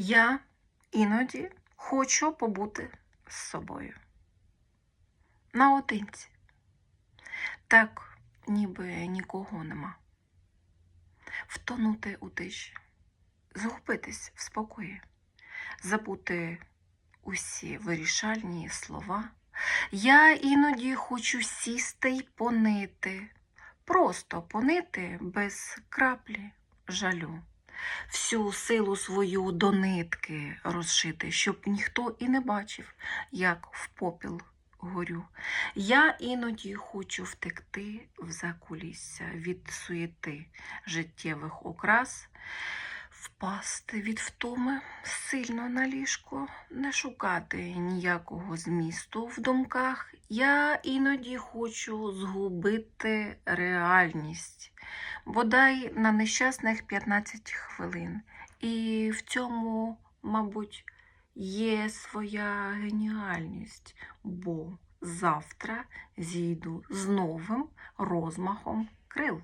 Я іноді хочу побути з собою. Наодинці. Так, ніби нікого нема. Втонути у тиші, загубитись в спокої, забути усі вирішальні слова. Я іноді хочу сісти й понити, просто понити без краплі жалю всю силу свою до нитки розшити, щоб ніхто і не бачив, як в попіл горю. Я іноді хочу втекти в закулісся від суєти життєвих окрас, впасти від втоми сильно на ліжко, не шукати ніякого змісту в думках. Я іноді хочу згубити реальність бодай на нещасних 15 хвилин. І в цьому, мабуть, є своя геніальність, бо завтра зійду з новим розмахом крил.